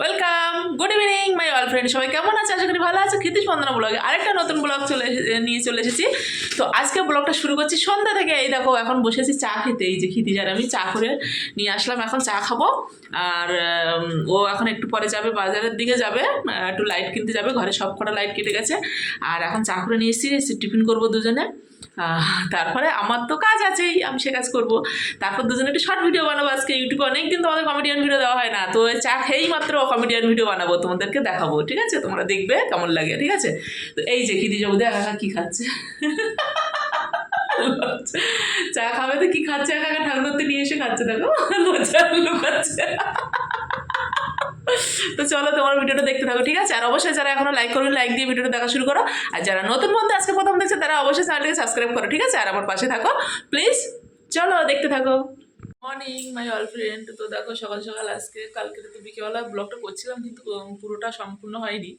Welcome good evening my all friend সবাই কেমন আছে? আশা করি ভালো আছে। ক্ষিতিশ বন্দনা ব্লগে আরেকটা নতুন ব্লগ চলে নিয়ে চলে এসেছি। তো আজকে ব্লগটা শুরু করছি সন্ধ্যা থেকে। এই দেখো, এখন বসেছি চা খেতে। এই যে ক্ষিতিজ আর আমি চা করে নিয়ে আসলাম। এখন চা খাব। আর ও এখন একটু পরে যাবে, বাজারের দিকে যাবে। একটু লাইট কিনতে যাবে। ঘরে সব কটা লাইট কেটে গেছে। আর এখন চা করে নিয়ে এসেছি। এসে টিফিন করব দুজনে। তারপরে আমার তো কাজ আছেই, আমি সে কাজ করব। তারপর দুজনে একটু শর্ট ভিডিও বানাবো আজকে ইউটিউবে অনেকদিন তোমাদের কমেডিয়ান ভিডিও দেওয়া হয় না, তো চা খেয়েই মাত্র কমেডিয়ান ভিডিও বানাবো, তোমাদেরকে দেখাবো, ঠিক আছে? তোমরা দেখবে কেমন লাগে, ঠিক আছে? তো এই যে খিদি যাব, দেখা কি খাচ্ছে। চা খাবে তো কি খাচ্ছে? একা একা ঠাকুরতে নিয়ে এসে খাচ্ছে, দেখো। লজ্জা লুকাচ্ছে। তো চলো তোমার ভিডিওটা দেখতে থাকো, ঠিক আছে? আর অবশ্যই যারা এখনও লাইক করবে লাইক দিয়ে ভিডিওটা দেখা শুরু করো। আর যারা নতুন বন্ধু আজকে প্রথম দেখছে, তারা অবশ্যই চ্যানেলটাকে সাবস্ক্রাইব করো, ঠিক আছে? আর আমার পাশে থাকো। প্লিজ চলো দেখতে থাকো। মর্নিং মাই অল ফ্রেন্ড তো দেখো, সকাল সকাল আজকে, কালকে তো বিকেলবেলা ব্লগটা করছিলাম, কিন্তু পুরোটা সম্পূর্ণ হয়নি।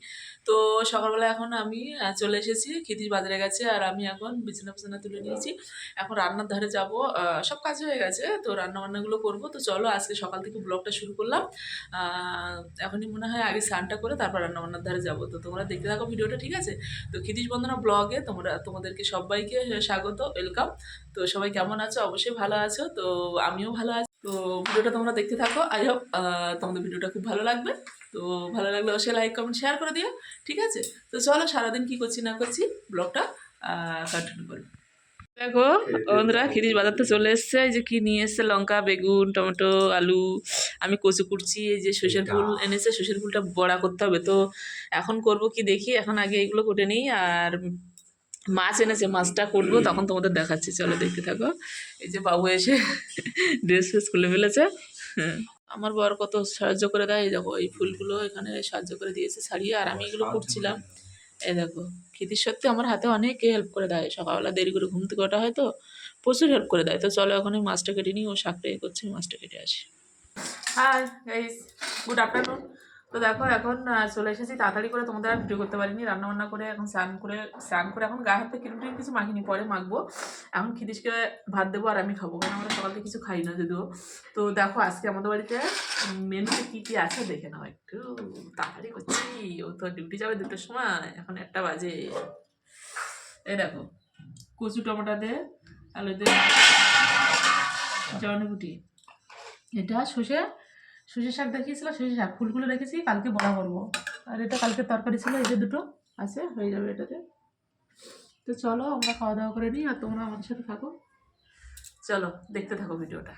তো সকালবেলা এখন আমি চলে এসেছি, ক্ষিতিশ বাজারে গেছে, আর আমি এখন বিছানা বিছানা তুলে নিয়েছি। এখন রান্নার ধারে যাব সব কাজ হয়ে গেছে, তো রান্না বান্নাগুলো করব। তো চলো, আজকে সকাল থেকে ব্লগটা শুরু করলাম। এখনই মনে হয় আগে স্নানটা করে তারপর রান্না বান্নার ধারে যাব। তো তোমরা দেখতে থাকো ভিডিওটা, ঠিক আছে? তো ক্ষিতিশ বন্দনা ব্লগে তোমরা, তোমাদেরকে সবাইকে স্বাগত ওয়েলকাম তো সবাই কেমন আছো? অবশ্যই ভালো আছো। তো আমিও ভালো আছি। তো ভিডিওটা তোমরা দেখতে থাকো। আই হোপ তোমাদের ভিডিওটা খুব ভালো লাগবে। তো ভালো লাগলে অবশ্যই লাইক কমেন্ট শেয়ার করে দিও। ঠিক আছে? তো চলো সারাদিন কি করছি না করছি ব্লগটা কন্টিনিউ করি দেখো বন্ধুরা খিরিশ বাজার তো চলে এসছে। এই যে কি নিয়ে এসছে? লঙ্কা বেগুন টমেটো আলু আমি কচু কুটছি এই যে সর্ষের ফুল এনেছে সর্ষের ফুলটা বড়া করতে হবে। তো এখন করব কি দেখি। এখন আগে এগুলো কুটে নিই। আর মাছ এনেছে, মাছটা করব, তখন তোমাদের দেখাচ্ছি। চলো দেখতে থাকো। এই যে বাবু এসে ড্রেস ফ্রেস খুলে ফেলেছে। হ্যাঁ। আমার বর কত সাহায্য করে দেয়, এই দেখো, এই ফুলগুলো এখানে সাহায্য করে দিয়েছে ছাড়িয়ে আর আমি এগুলো করছিলাম। এই দেখো ক্ষিতির সত্যি আমার হাতে অনেক হেল্প করে দেয়। সকালবেলা দেরি করে ঘুম থেকে ওঠা হয় তো, প্রচুর হেল্প করে দেয়। তো চলো এখন আমি মাছটা কেটে নিই, ও শাকটা এ করছে মাছটা কেটে আসি। হাই গাইস গুড আফটারনুন তো দেখো, এখন চলে এসেছি। তাড়াতাড়ি করে তোমাদের আর ভিডিও করতে পারিনি। রান্নাবান্না করে এখন স্নান করে স্নান করে এখন গায়ে হাতে ক্রিম কিছু মাখিনি, পরে মাখবো। এখন খিদিসকে ভাত দেবো আর আমি খাব, কারণ আমরা সকাল থেকে কিছু খাই না যদিও। তো দেখো, আজকে আমাদের বাড়িতে মেনুতে কী কী আছে দেখে নাও একটু। তাড়াতাড়ি করছি, ও তো ডিউটি যাবে দুটোর সময়, এখন একটা বাজে। এই দেখো, কচু টমেটো দে আলু দে জনগুটি এটা সর্ষে সর্ষে শাক দেখিয়েছিল সর্ষে শাক, ফুলগুলো রেখেছি, কালকে বড়া করব। আর এটা কালকে তরকারি ছিল, এই যে দুটো আছে, হয়ে যাবে এটাতে। তো চলো, আমরা খাওয়া দাওয়া করে নিই, আর তোমরা আমাদের সাথে থাকো। চলো, দেখতে থাকো ভিডিওটা।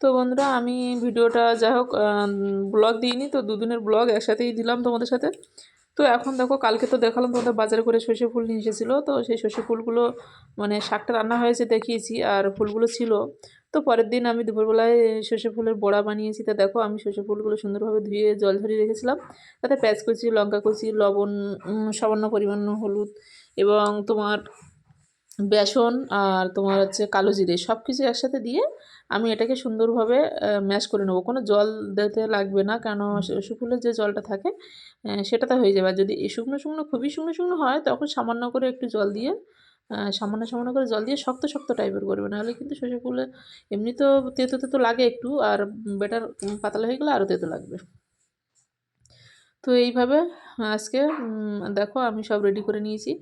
তো বন্ধুরা, আমি ভিডিওটা যাই হোক ব্লগ দিইনি, তো দুদিনের ব্লগ একসাথেই দিলাম তোমাদের সাথে। তো এখন দেখো, কালকে তো দেখালাম তোমাদের বাজারে করে সর্ষে ফুল নিয়ে এসেছিল, তো সেই সর্ষে ফুলগুলো মানে শাকটা রান্না হয়েছে দেখিয়েছি, আর ফুলগুলো ছিল। তো পরের দিন আমি দুপুরবেলায় সর্ষে ফুলের বড়া বানিয়েছি। তা দেখো, আমি সর্ষে ফুলগুলো সুন্দরভাবে ধুয়ে জল ঝরিয়ে রেখেছিলাম। তাতে পেঁয়াজ কুচি, লঙ্কা কুচি, লবণ সামান্য পরিমাণ হলুদ এবং তোমার বেসন আর তোমার হচ্ছে কালো জিরে সব কিছু একসাথে দিয়ে আমি এটাকে সুন্দরভাবে ম্যাশ করে নেব। কোনো জল দিতে লাগবে না, কেন সর্ষে ফুলের যে জলটা থাকে সেটাতে হয়ে যাবে। আর যদি শুকনো শুকনো, খুবই শুকনো শুকনো হয়, তখন সামান্য করে একটু জল দিয়ে সামান্য সামান্য করে জল দিয়ে শক্ত শক্ত টাইপের করবে। নাহলে কিন্তু ফুলে এমনি তো তেতো তেতো লাগে একটু, আর বেটার পাতলা হয়ে গেলে আরও তেতো লাগবে। তো এইভাবে আজকে দেখো আমি সব রেডি করে নিয়েছি।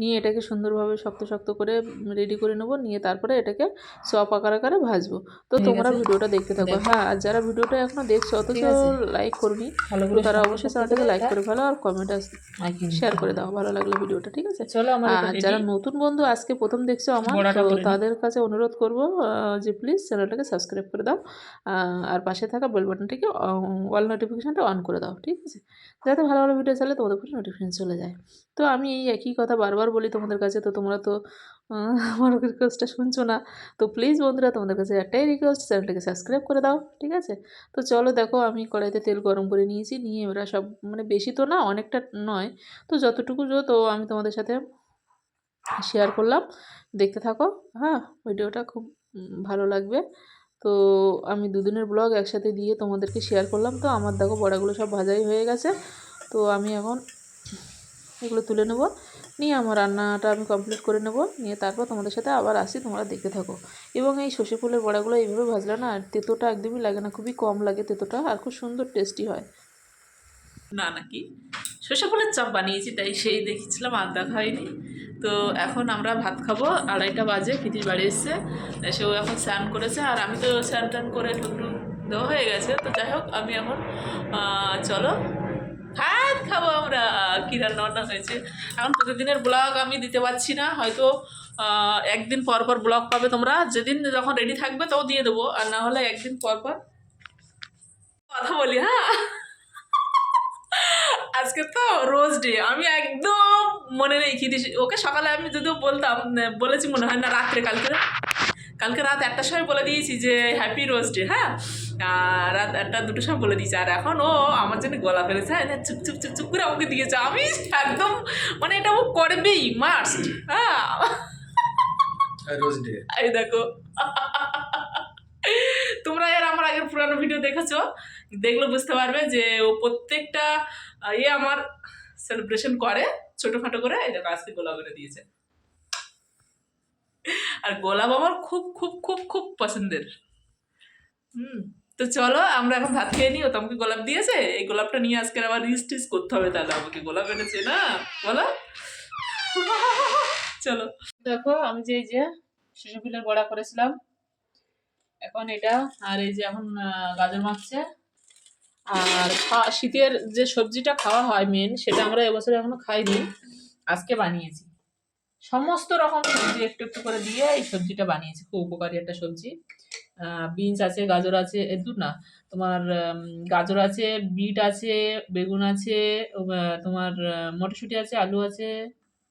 নিয়ে এটাকে সুন্দরভাবে শক্ত শক্ত করে রেডি করে নেব। নিয়ে তারপরে এটাকে চপ আকার আকারে ভাজবো। তো তোমরা ভিডিওটা দেখতে থাকো। হ্যাঁ আর যারা ভিডিওটা এখনও দেখছ অথচ লাইক করবি তো তারা অবশ্যই চ্যানেলটাকে লাইক করে ফেলো আর কমেন্ট শেয়ার করে দাও। ভালো লাগলে ভিডিওটা ঠিক আছে? চলো আর যারা নতুন বন্ধু আজকে প্রথম দেখছ আমার। তাদের কাছে অনুরোধ করব যে প্লিজ চ্যানেলটাকে সাবস্ক্রাইব করে দাও আর পাশে থাকা বেল বাটনটিকে অল নোটিফিকেশানটা অন করে দাও ঠিক আছে? যাতে ভালো ভালো ভিডিও চালে তোমাদের কাছে নোটিফিকেশান চলে যায়। তো আমি এই একই কথা বারবার বলি তোমাদের কাছে, তো তোমরা তো আমার রিকোয়েস্টটা শুনছো না। তো প্লিজ বন্ধুরা, তোমাদের কাছে একটাই রিকোয়েস্ট চ্যানেলটাকে সাবস্ক্রাইব করে দাও, ঠিক আছে? তো চলো দেখো, আমি কড়াইতে তেল গরম করে নিয়েছি, নিয়ে ওরা সব মানে বেশি তো না, অনেকটা নয়। তো যতটুকু তো আমি তোমাদের সাথে শেয়ার করলাম। দেখতে থাকো হ্যাঁ ভিডিওটা খুব ভালো লাগবে। তো আমি দুদিনের ব্লগ একসাথে দিয়ে তোমাদেরকে শেয়ার করলাম। তো আমার দেখো বড়াগুলো সব ভাজাই হয়ে গেছে। তো আমি এখন এগুলো তুলে নেব। নিয়ে আমার রান্নাটা আমি কমপ্লিট করে নেব। নিয়ে তারপর তোমাদের সাথে আবার আসি, তোমরা দেখতে থাকো। এবং এই সর্ষে ফুলের বড়াগুলো এইভাবে ভাজলে না, আর তেতোটা একদমই লাগে না, খুবই কম লাগে তেতোটা, আর খুব সুন্দর টেস্টি হয়। না নাকি সর্ষে ফুলের চপ বানিয়েছি, তাই সেই দেখেছিলাম, আর দেখা হয়নি। তো এখন আমরা ভাত খাব। আড়াইটা বাজে ফিতির বাড়ি এসছে। সেও এখন স্নান করেছে। আর আমি তো স্নান টান করে টুকটু দেওয়া হয়ে গেছে। তো যাই হোক, আমি এখন চলো, ভাত খাব আমরা। কী রান্না বান্না হয়েছে। এখন প্রতিদিনের ব্লগ আমি দিতে পারছি না। হয়তো একদিন পর পর ব্লগ পাবে তোমরা। যেদিন যখন রেডি থাকবে তাও দিয়ে দেবো। আর না হলে একদিন পর পর কথা বলি হ্যাঁ? আজকে তো রোজ ডে আমি একদম মনে রেখে দিস ওকে সকালে আমি যদিও বলতাম বলেছি মনে হয় না রাত্রে কালকে কালকে রাত একটার সময় বলে দিয়েছি যে হ্যাপি রোজ ডে হ্যাঁ? রাত একটা দুটোর সময় বলে দিয়েছি আর এখন ও আমার জন্য গলা ফেলেছে হ্যাঁ চুপ চুপ চুপ চুপ করে আমাকে দিয়েছে আমি একদম মানে এটা ও করবেই মাস্ট হ্যাঁ? রোজ ডে এই দেখো। তোমরা এর আমার আগের পুরানো ভিডিও দেখেছ? দেখলে বুঝতে পারবে যে ও প্রত্যেকটা ইয়ে আমার সেলিব্রেশন করে। ছোটোখাটো করে এই দেখো আজকে গোলাপ এনে দিয়েছে। আর গোলাপ আমার খুব খুব খুব খুব পছন্দের। হুম, তো চলো আমরা এখন ভাত খেয়ে নিই, ও তো আমাকে গোলাপ দিয়েছে। এই গোলাপটা নিয়ে আজকে আবার রিস টিস করতে হবে তাহলে, আমাকে গোলাপ এনেছে না? বলো। চলো। দেখো, আমি যে, এই যে শিশু বড়া করেছিলাম। এখন এটা, আর এই যে এখন গাজর মাখছে। আর শীতের যে সবজিটা খাওয়া হয় মেন সেটা আমরা এবছর এখনও খাইনি। আজকে বানিয়েছি। সমস্ত রকম সবজি একটু একটু করে দিয়ে এই সবজিটা বানিয়েছি। খুব উপকারী একটা সবজি। বিনস আছে, গাজর আছে দূর না, তোমার গাজর আছে, বিট আছে, বেগুন আছে তোমার মটরশুঁটি আছে, আলু আছে,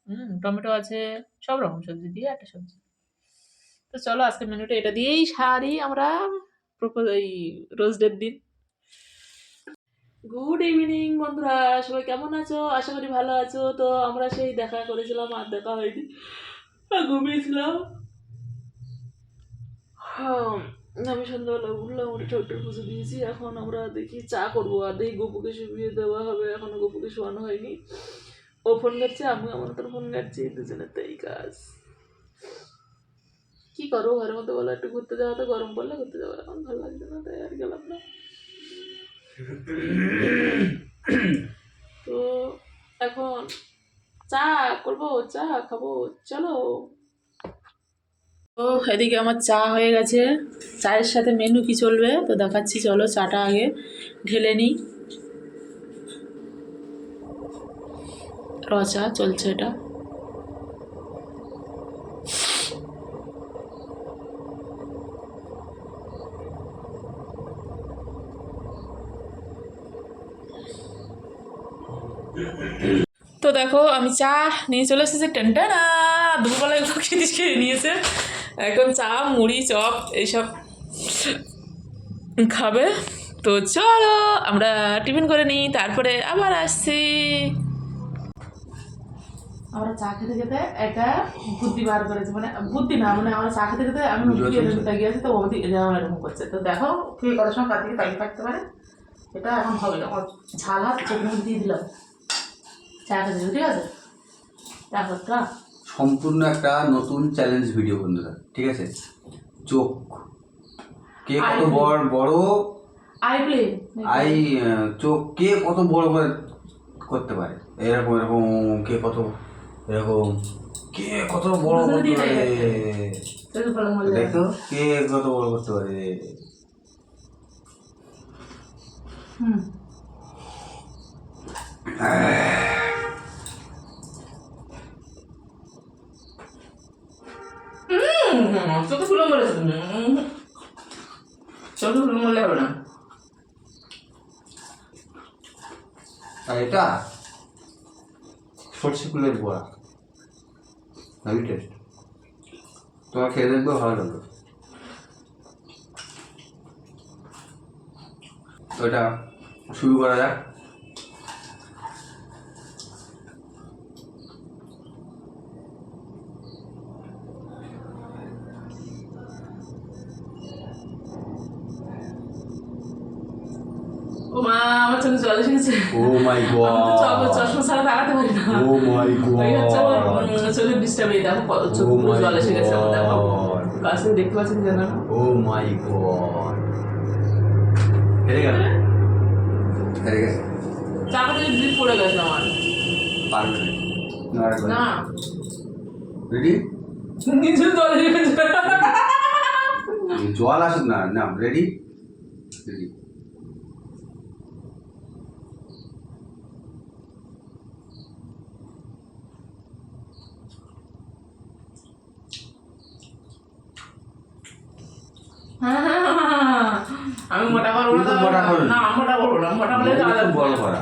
হুম, টমেটো আছে, সব রকম সবজি দিয়ে একটা সবজি। তো চলো আজকে মেনুটা এটা দিয়েই সারি আমরা প্রপোজ এই রোজ ডের দিন। গুড ইভিনিং বন্ধুরা। সবাই কেমন আছো? আশা করি ভালো আছো। তো আমরা সেই দেখা করেছিলাম, আর দেখা হয়নি। ঘুমিয়েছিলাম। আমি সন্ধ্যাবেলা উঠলাম, উঠে ঠোঁটের পুজো দিয়েছি। এখন আমরা দেখি চা করব। আর দেখি গপুকে শুয়ে দেওয়া হবে। এখনও গপুকে শোয়ানো হয়নি। ও ফোন ঘাটছে আমি আমার তোর ফোন ঘাটছি। দুজনের তো এই কাজ। কি করো ঘরের মধ্যে বলো, একটু ঘুরতে যাওয়া তো গরম পড়লে ঘুরতে যাব এখন ভালো লাগছে না, তাই আর গেলাম না। তো এখন চা করব, চা খাব, চলো। ও, এদিকে আমার চা হয়ে গেছে। চায়ের সাথে মেনু কি চলবে? তো দেখাচ্ছি, চলো চাটা আগে ঢেলে নিই। র চা, চলছে এটা তো দেখো আমি চা নিয়ে চলে এসেছি টেনটা না দুপুরবেলায় এগুলো খেতে খেয়ে নিয়েছে। এখন চা মুড়ি চপ এইসব খাবে। তো চলো আমরা টিফিন করে নিই তারপরে আবার আসছি। আমরা চা খেতে খেতে একটা বুদ্ধি বার করেছি মানে বুদ্ধি না মানে আমরা চা খেতে খেতে আমি গিয়েছি তো ওদিকে এরকম এরকম করছে। তো দেখো কে কত সময় তার দিকে তাকিয়ে থাকতে পারে। এটা এখন হবে না ঝাল হাত চোখ দিয়ে দিলাম। ঠিক আছে সম্পূর্ণ একটা নতুন চ্যালেঞ্জ ভিডিও বন্ধুরা ঠিক আছে? চোখ। কে কত বড় বড়? আই প্লে আই চোখ কে কত বড় করে করতে পারে? এরকম এরকম কে কত এরকম কে কত বড় করতে পারে? দেখো। কে কত বড় করতে পারে? হুম। ফুলো মরেছে চোখে ফুলো মরলে হবে না। আর এটা? সর্ষে ফুলের বড়া হেভি টেস্ট তোমার খেয়ে দেখবে ভালো লাগবে। তো শুরু করা যাক। এসেছে ও মাই গড চশমা- ছাড়া দাঁড়াতে পারি না ও মাই ওই হচ্ছে আমার গড চোখের ডিস্টার্ব এই দেখো কত চোখ Oh জল এসে গেছে আমার দেখো God. কাছে দেখতে পাচ্ছেন জানো ও মাই গড হেরে গেল হেরে গেছে চাপা থেকে ড্রিপ পড়ে গেছে আমার পারবে না রেডি নিচে জল জল আসুক না না রেডি রেডি আমি মোটা করব না মোটা করো। না। মোটা করব না মোটা করলে বড় করা।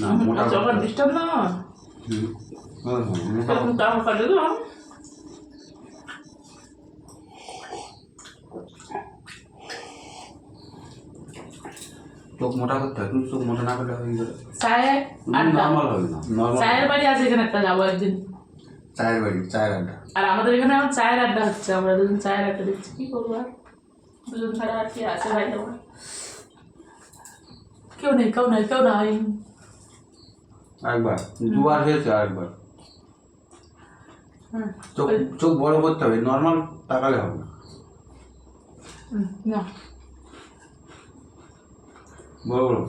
না মোটা যখন ডিস্টার্ব না হুম। হুম, হুম, মোটা এরকম কাম করে তো। চোখ মোটা করতে হয় চোখ মোটা না করলে চায়ে নর্মাল হবে না নর্মাল চায়ের বাড়ি আছে এখানে একটা যাব একদিন। চায়ের বাড়ি চায়ের আড্ডা। আর আমাদের এখানে আমার চায়ের আড্ডা হচ্ছে আমরা দুজন চায়ের আড্ডা দিচ্ছি। কি করব আর? দুজন ছাড়া আর কি আছে ভাই তোমার? কেউ নেই কেউ নেই কেউ নাই। আরেকবার দুবার হয়েছে হুম, চোখ চোখ বড় করতে হবে নর্মাল তাকালে হবে না। না। বড় বড়।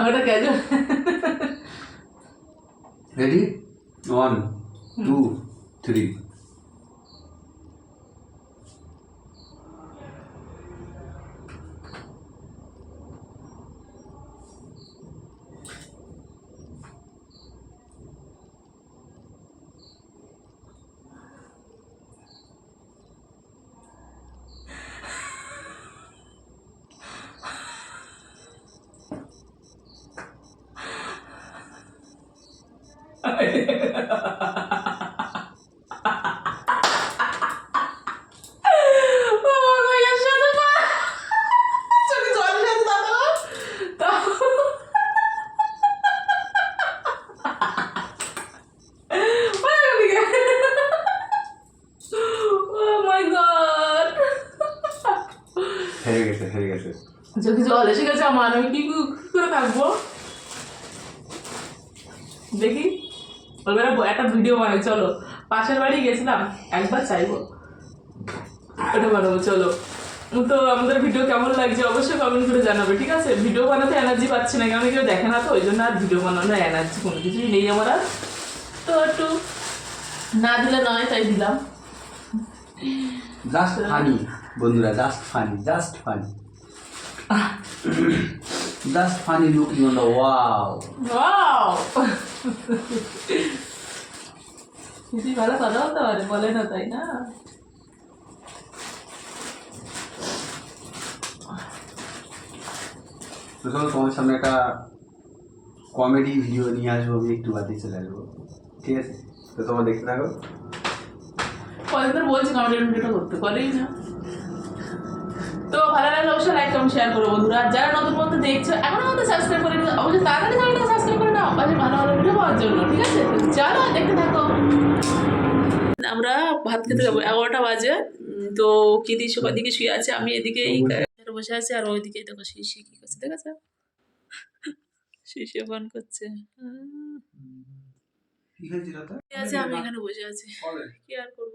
ওটা কেন রেডি? वन टू थ्री চলো পাশের বাড়ি গেছিলাম একবার চাইব। ওটা বানাবো চলো। তো আমাদের ভিডিও কেমন লাগছে অবশ্যই কমেন্ট করে জানাবে ঠিক আছে? ভিডিও বানাতে এনার্জি পাচ্ছি না কেন কেউ দেখে না তো ওই জন্য আর ভিডিও বানানোর এনার্জি কোনো কিছুই নেই আমার আর। তো একটু না দিলে নয় তাই দিলাম। জাস্ট ফানি বন্ধুরা just funny just funny just funny looking on the wow wow দিদি ভালো কথা বলতে পারে বলে না তাই না তো চলো তোমার সামনে একটা কমেডি ভিডিও নিয়ে আসব আমি একটু বাদে চলে আসব ঠিক আছে তো তোমরা দেখতে থাকো ধরে বলছি কমেডি ভিডিওটা করতে করেই না তো ভালো লাগলে অবশ্যই লাইক কমেন্ট শেয়ার করো বন্ধুরা যারা নতুন বন্ধু দেখছ এখনও আমাদের সাবস্ক্রাইব করে অবশ্যই তাড়াতাড়ি চ্যানেলটা সাবস্ক্রাইব করে নাও পাশে ভালো ভালো ভিডিও পাওয়ার জন্য ঠিক আছে চলো দেখতে থাকো আমরা ভাত খেতে যাব এগারোটা বাজে। তো কিদি সবার দিকে শুয়ে আছে আমি এদিকে বসে আছি আর ওইদিকে দেখো শিশি কি করছে ঠিক আছে? শিশি ফোন করছে। আছে আমি এখানে বসে আছি। কি আর করব?